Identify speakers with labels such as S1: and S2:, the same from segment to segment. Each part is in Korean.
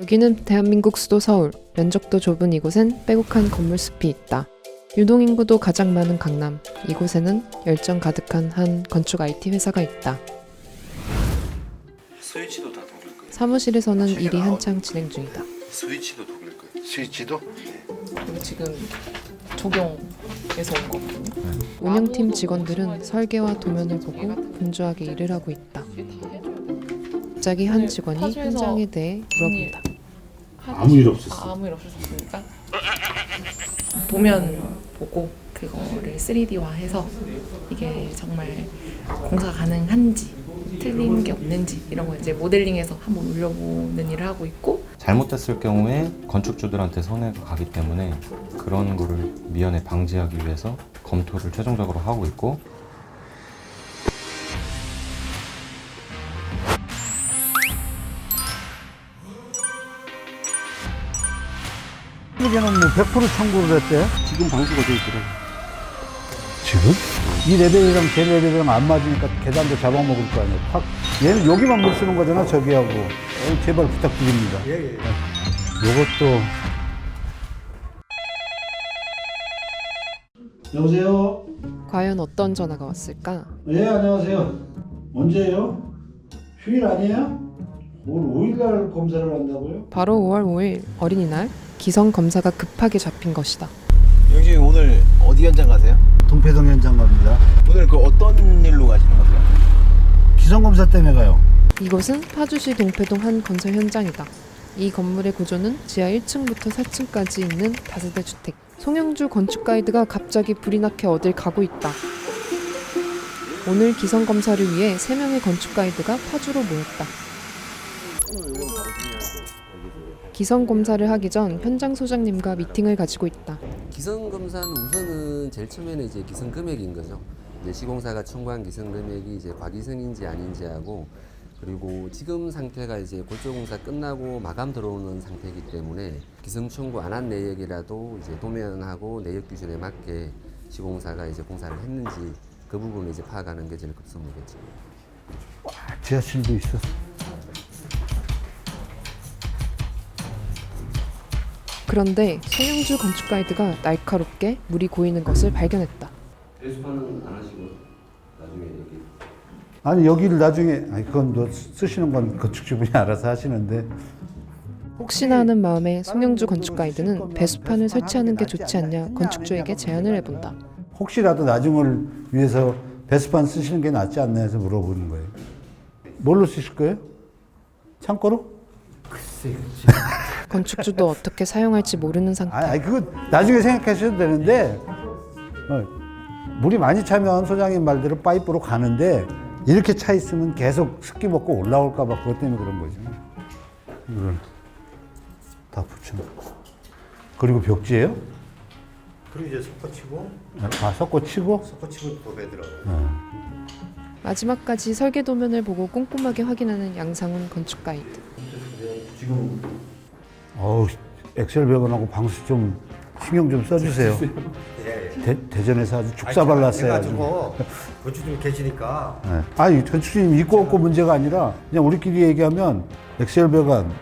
S1: 여기는 대한민국 수도 서울. 면적도 좁은 이곳엔 빼곡한 건물 숲이 있다. 유동 인구도 가장 많은 강남. 이곳에는 열정 가득한 한 건축 IT 회사가 있다.
S2: 스위치도 다 독일 거예요.
S1: 사무실에서는 일이 한창 진행 중이다.
S2: 스위치도 독일 거예요.
S3: 스위치도?
S1: 지금 적용에서 온 거거든요. 운영팀 직원들은 설계와 도면을 보고 분주하게 일을 하고 있다. 갑자기 한 직원이
S4: 파주에서
S1: 현장에 대해 물어본다.
S3: 아무 일 없었어.
S4: 아, 아무 일 없었습니까? 도면 보고 그거를 3D화해서 이게 정말 공사 가능한지 틀린 게 없는지 이런 거 이제 모델링해서 한번 올려보는 일을 하고 있고
S5: 잘못됐을 경우에 건축주들한테 손해가 가기 때문에 그런 거를 미연에 방지하기 위해서 검토를 최종적으로 하고 있고
S3: 한국에는 뭐 100% 청구를 했대.
S2: 지금 방수가 돼 있더라고요.
S3: 지금? 이 레벨이랑 제 레벨이랑 안 맞으니까 계단도 잡아먹을 거 아니야. 확. 얘는 여기만 못 쓰는 거잖아, 저기하고. 어, 제발 부탁드립니다. 예, 예. 요것도. 여보세요?
S1: 과연 어떤 전화가 왔을까?
S3: 예, 안녕하세요. 언제요? 휴일 아니에요? 올 5일날 검사를 한다고요?
S1: 바로 5월 5일 어린이날 기성 검사가 급하게 잡힌 것이다.
S2: 영진이 오늘 어디 현장 가세요?
S3: 동패동 현장 갑니다.
S2: 오늘 그 어떤 일로 가시는 거세요?
S3: 기성검사 때문에 가요.
S1: 이곳은 파주시 동패동 한 건설 현장이다. 이 건물의 구조는 지하 1층부터 4층까지 있는 다세대 주택. 송영주 건축 가이드가 갑자기 불이 나게 어딜 가고 있다. 오늘 기성 검사를 위해 3명의 건축 가이드가 파주로 모였다. 기성 검사를 하기 전 현장 소장님과 미팅을 가지고 있다.
S6: 기성 검사는 우선은 제일 처음에는 이제 기성 금액인 거죠. 이제 시공사가 청구한 기성 금액이 이제 과기성인지 아닌지하고 그리고 지금 상태가 이제 골조 공사 끝나고 마감 들어오는 상태이기 때문에 기성 청구 안 한 내역이라도 이제 도면하고 내역 기준에 맞게 시공사가 이제 공사를 했는지 그 부분을 이제 파악하는 게 제일 급선무겠죠.
S3: 지하실도 있어.
S1: 그런데 송영주 건축 가이드가 날카롭게 물이 고이는 것을 발견했다.
S6: 배수판은 안 하시고 나중에 여기
S3: 아니 여기를 나중에 아니 그건 너 쓰시는 건 건축주분이 알아서 하시는데
S1: 혹시나 하는 마음에 송영주 건축 가이드는 배수판을 설치하는 게 좋지 않냐 건축주에게 제안을 해본다.
S3: 혹시라도 나중을 위해서 배수판 쓰시는 게 낫지 않나 해서 물어보는 거예요. 뭘로 쓰실 거예요? 창고로?
S1: 건축주도 어떻게 사용할지 모르는 상태.
S3: 아니, 아니 그거 나중에 생각하셔도 되는데 어, 물이 많이 차면 소장님 말대로 파이프로 가는데 이렇게 차 있으면 계속 습기 먹고 올라올까 봐 그것 때문에 그런 거죠. 이걸 다 붙여놓고 그리고 벽지예요?
S7: 그리고 이제 섞어치고
S3: 아 섞어 치고
S7: 섞어치고 또 매더라고.
S1: 마지막까지 설계 도면을 보고 꼼꼼하게 확인하는 양상훈 건축 가이드.
S3: 어우 엑셀 배관하고 방수 좀 신경 좀 써주세요. 대, 대전에서 아주 죽사 발랐어요. 아주.
S7: 해가지고 건축님 계시니까
S3: 네. 아니 건축주님 있고 없고 문제가 아니라 그냥 우리끼리 얘기하면 엑셀 배관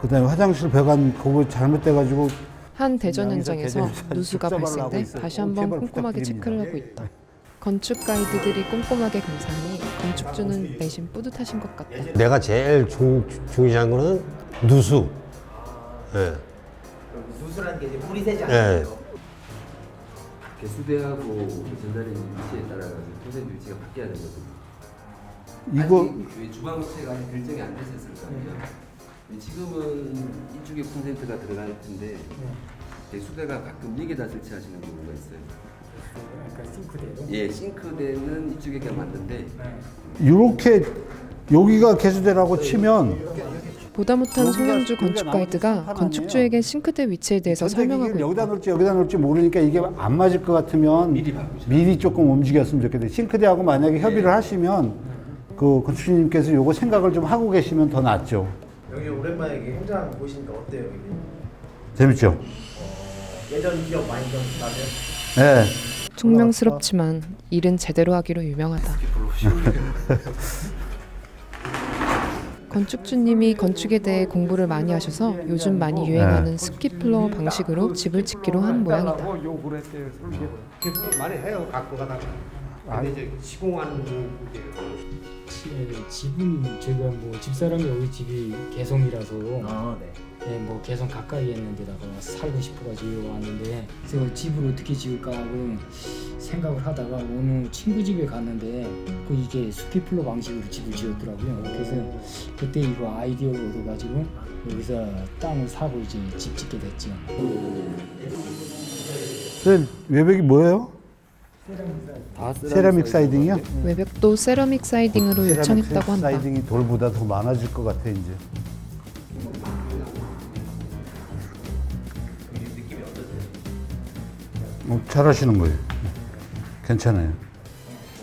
S3: 그 다음에 화장실 배관 그거 잘못돼가지고
S1: 한 대전 현장에서 누수가 발생돼. 다시
S3: 어,
S1: 한번 꼼꼼하게. 체크를 하고 있다. 건축 가이드들이 꼼꼼하게 검사하니 건축주는 내심 뿌듯하신 것 같다.
S8: 내가 제일 중, 중요한 거는 누수. 예.
S7: 누수라는 게 이제 물이 새지
S8: 예.
S7: 않아요.
S6: 개수대하고 전달의 위치에 따라 통신 위치가 바뀌어야 되거든요.
S3: 이거
S6: 아직 왜 주방 위치가 아직 결정이 안 됐었을 거 아니에요. 지금은 이쪽에 콘센트가 들어갈 텐데 배수대가 가끔 여기다 설치하시는 경우가 있어요.
S7: 그러니까 싱크대로.
S6: 예, 싱크대는 이쪽에 그냥 맞는데
S3: 이렇게 여기가 개수대라고 치면
S1: 보다 못한 송영주 건축 가이드가 건축주에게 싱크대 위치에 대해서 설명하고
S3: 여기다
S1: 있다.
S3: 놓을지 여기다 놓을지 모르니까 이게 안 맞을 것 같으면
S6: 미리.
S3: 미리 조금 움직였으면 좋겠는데 싱크대하고 만약에 협의를 하시면 그 건축주님께서 요거 생각을 좀 하고 계시면 더 낫죠.
S7: 여기 오랜만에 이렇게 현장 보시니까 어때요? 여기?
S3: 재밌죠?
S7: 예전 기억 많이 좀 나세요?
S3: 네.
S1: 총명스럽지만 일은 제대로 하기로 유명하다. 건축주님이 건축에 대해 공부를 많이 하셔서 요즘 많이 유행하는 스키플로어 방식으로 집을 짓기로 한 모양이다.
S8: 많이 해요 갖고 가다가. 근데 이제 시공하는 게
S9: 예, 집은 제가 뭐 집사람이 여기 집이 개성이라서
S7: 아 네.
S9: 예, 뭐 개성 가까이 있는 데다가 살고 싶어가지고 왔는데 그래서 집을 어떻게 지을까 하고 생각을 하다가 어느 친구 집에 갔는데 그 이게 스키플로 방식으로 집을 지었더라고요. 그래서 그때 이거 아이디어를 얻어가지고 여기서 땅을 사고 이제 집 짓게 됐죠.
S3: 그 외벽이 뭐예요? 세라믹 사이딩이요?
S1: 외벽도 세라믹 사이딩으로 요청했다고 한다.
S3: 사이딩이 돌보다 더 많아질 것 같아 이제. 어, 잘하시는 거예요. 괜찮아요.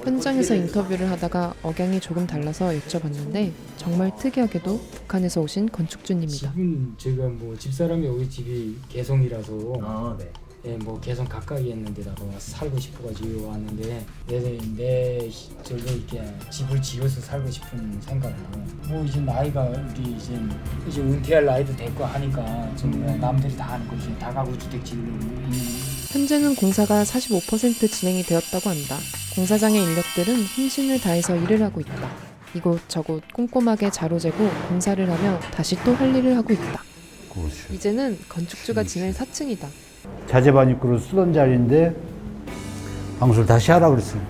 S1: 현장에서 인터뷰를 하다가 억양이 조금 달라서 여쭤봤는데 정말 특이하게도 북한에서 오신 건축주님이다.
S9: 집은 제가 뭐 집사람이 여기 집이 개성이라서
S7: 아 네.
S9: 예, 뭐 개성 가까이 있는 데다가 살고 싶어가지고 왔는데 내, 내 저기 이렇게 집을 지어서 살고 싶은 생각으로 뭐 이제 나이가 우리 이제 이제 은퇴할 나이도 됐고 하니까 좀 남들이 다 하는 거 이제 다가구 주택 지으려고 음,
S1: 현재는 공사가 45% 진행이 되었다고 한다. 공사장의 인력들은 힘신을 다해서 일을 하고 있다. 이곳저곳 꼼꼼하게 자로재고 공사를 하며 다시 또 할 일을 하고 있다. 이제는 건축주가 지낼 4층이다.
S3: 자재반 입구로 쓰던 자리인데 방수를 다시 하라 그랬어요.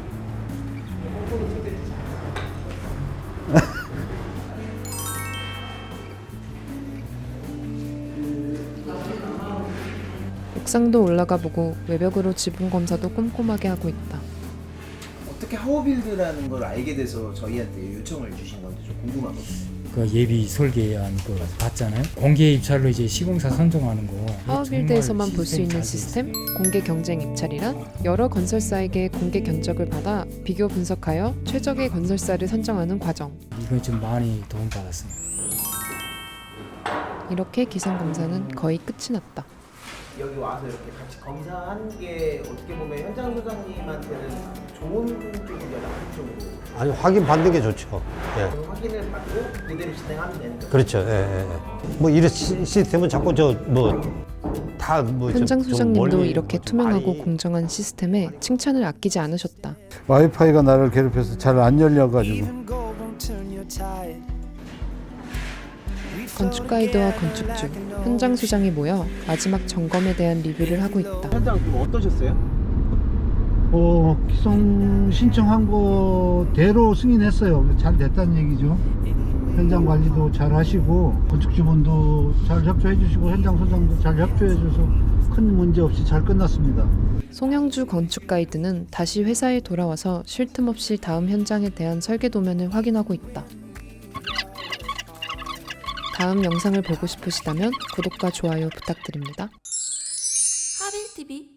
S1: 옥상도 올라가 보고 외벽으로 지붕 검사도 꼼꼼하게 하고 있다.
S2: 어떻게 하워빌드라는 걸 알게 돼서 저희한테 요청을 주신 건지 좀 궁금하거든요.
S9: 그 예비 설계안 그 봤잖아요. 공개 입찰로 이제 시공사 선정하는 거.
S1: 하워빌드에서만
S9: 정말
S1: 볼수 있는 시스템 공개 경쟁 입찰이란 여러 건설사에게 공개 견적을 받아 비교 분석하여 최적의 건설사를 선정하는 과정.
S9: 이거 좀 많이 도움 받았어요.
S1: 이렇게 기성 검사는 거의 끝이 났다.
S7: 여기 와서 이렇게 같이 검사한 게 어떻게 보면 현장 소장님한테는 좋은 쪽이냐 나쁜 쪽으로
S8: 아니 확인 받는 게 좋죠. 예.
S7: 그 확인을 받고 그대로 진행하면 되는 거죠.
S8: 그렇죠. 예, 예, 예. 뭐 이런 시- 시스템은 자꾸 저 뭐 다뭐
S1: 현장 소장님도 이렇게 투명하고 공정한 시스템에 칭찬을 아끼지 않으셨다.
S3: 와이파이가 나를 괴롭혀서 잘 안 열려가지고
S1: 건축 가이드와 건축주, 현장 소장이 모여 마지막 점검에 대한 리뷰를 하고 있다.
S2: 현장 좀 어떠셨어요?
S3: 어, 기성 신청한 거대로 승인했어요. 잘 됐다는 얘기죠. 현장 관리도 잘 하시고 건축주분도 잘 협조해 주시고 현장 소장도 잘 협조해 줘서 큰 문제 없이 잘 끝났습니다.
S1: 송영주 건축 가이드는 다시 회사에 돌아와서 쉴 틈 없이 다음 현장에 대한 설계 도면을 확인하고 있다. 다음 영상을 보고 싶으시다면 구독과 좋아요 부탁드립니다.
S10: 하빌TV